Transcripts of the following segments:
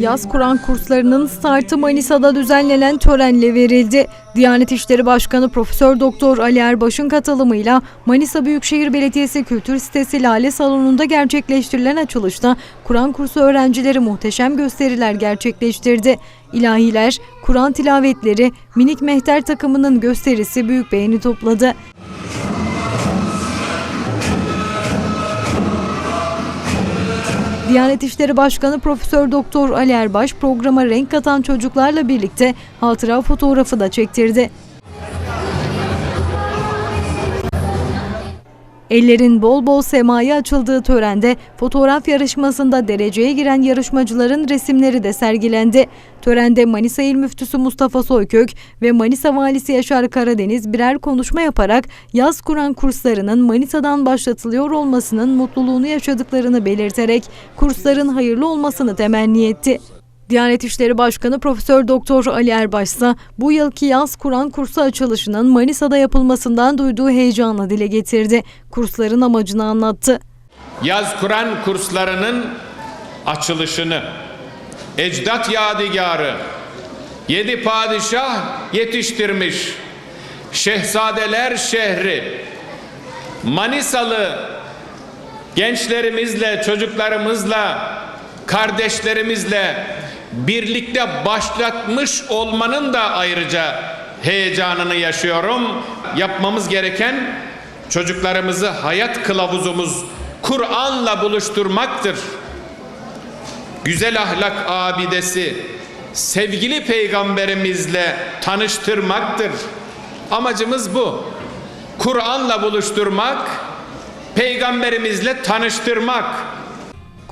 Yaz Kur'an kurslarının startı Manisa'da düzenlenen törenle verildi. Diyanet İşleri Başkanı Profesör Doktor Ali Erbaş'ın katılımıyla Manisa Büyükşehir Belediyesi Kültür Sitesi Lale Salonu'nda gerçekleştirilen açılışta Kur'an kursu öğrencileri muhteşem gösteriler gerçekleştirdi. İlahiler, Kur'an tilavetleri, minik mehter takımının gösterisi büyük beğeni topladı. Diyanet İşleri Başkanı Profesör Doktor Ali Erbaş programa renk katan çocuklarla birlikte hatıra fotoğrafı da çektirdi. Ellerin bol bol semaya açıldığı törende fotoğraf yarışmasında dereceye giren yarışmacıların resimleri de sergilendi. Törende Manisa İl Müftüsü Mustafa Soykök ve Manisa Valisi Yaşar Karadeniz birer konuşma yaparak yaz Kur'an kurslarının Manisa'dan başlatılıyor olmasının mutluluğunu yaşadıklarını belirterek kursların hayırlı olmasını temenni etti. Diyanet İşleri Başkanı Profesör Doktor Ali Erbaş ise bu yılki yaz Kur'an kursu açılışının Manisa'da yapılmasından duyduğu heyecanı dile getirdi. Kursların amacını anlattı. Yaz Kur'an kurslarının açılışını ecdat yadigarı yedi padişah yetiştirmiş şehzadeler şehri Manisalı gençlerimizle çocuklarımızla kardeşlerimizle birlikte başlatmış olmanın da ayrıca heyecanını yaşıyorum. Yapmamız gereken çocuklarımızı hayat kılavuzumuz Kur'an'la buluşturmaktır. Güzel ahlak abidesi sevgili peygamberimizle tanıştırmaktır. Amacımız bu. Kur'an'la buluşturmak, peygamberimizle tanıştırmak.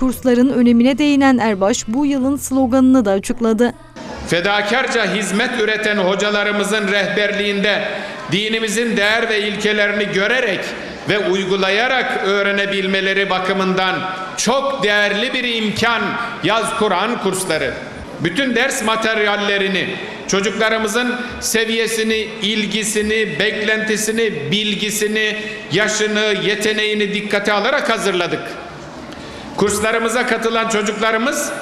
Kursların önemine değinen Erbaş bu yılın sloganını da açıkladı. Fedakarca hizmet üreten hocalarımızın rehberliğinde dinimizin değer ve ilkelerini görerek ve uygulayarak öğrenebilmeleri bakımından çok değerli bir imkan yaz Kur'an kursları. Bütün ders materyallerini çocuklarımızın seviyesini, ilgisini, beklentisini, bilgisini, yaşını, yeteneğini dikkate alarak hazırladık. Kurslarımıza katılan çocuklarımız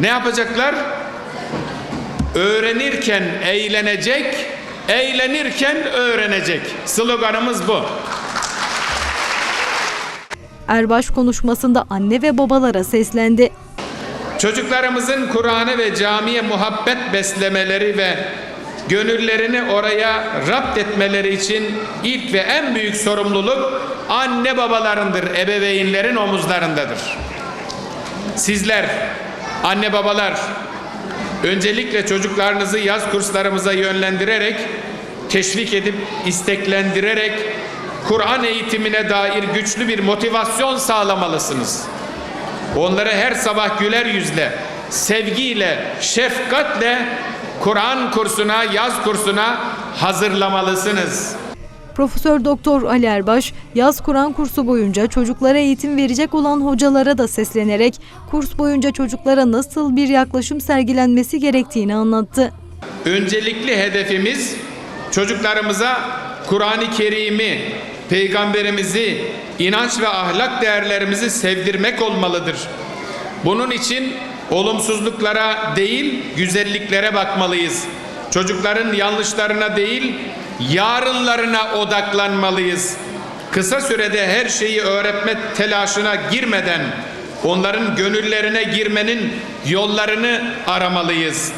ne yapacaklar? Öğrenirken eğlenecek, eğlenirken öğrenecek. Sloganımız bu. Erbaş konuşmasında anne ve babalara seslendi. Çocuklarımızın Kur'an'ı ve camiye muhabbet beslemeleri ve gönüllerini oraya rapt etmeleri için ilk ve en büyük sorumluluk anne babalarındır, ebeveynlerin omuzlarındadır. Sizler, anne babalar, öncelikle çocuklarınızı yaz kurslarımıza yönlendirerek, teşvik edip isteklendirerek Kur'an eğitimine dair güçlü bir motivasyon sağlamalısınız. Onları her sabah güler yüzle, sevgiyle, şefkatle Kur'an kursuna, yaz kursuna hazırlamalısınız. Profesör Doktor Ali Erbaş, yaz Kur'an kursu boyunca çocuklara eğitim verecek olan hocalara da seslenerek kurs boyunca çocuklara nasıl bir yaklaşım sergilenmesi gerektiğini anlattı. Öncelikli hedefimiz çocuklarımıza Kur'an-ı Kerim'i, peygamberimizi, inanç ve ahlak değerlerimizi sevdirmek olmalıdır. Bunun için olumsuzluklara değil, güzelliklere bakmalıyız. Çocukların yanlışlarına değil, yarınlarına odaklanmalıyız. Kısa sürede her şeyi öğretme telaşına girmeden onların gönüllerine girmenin yollarını aramalıyız.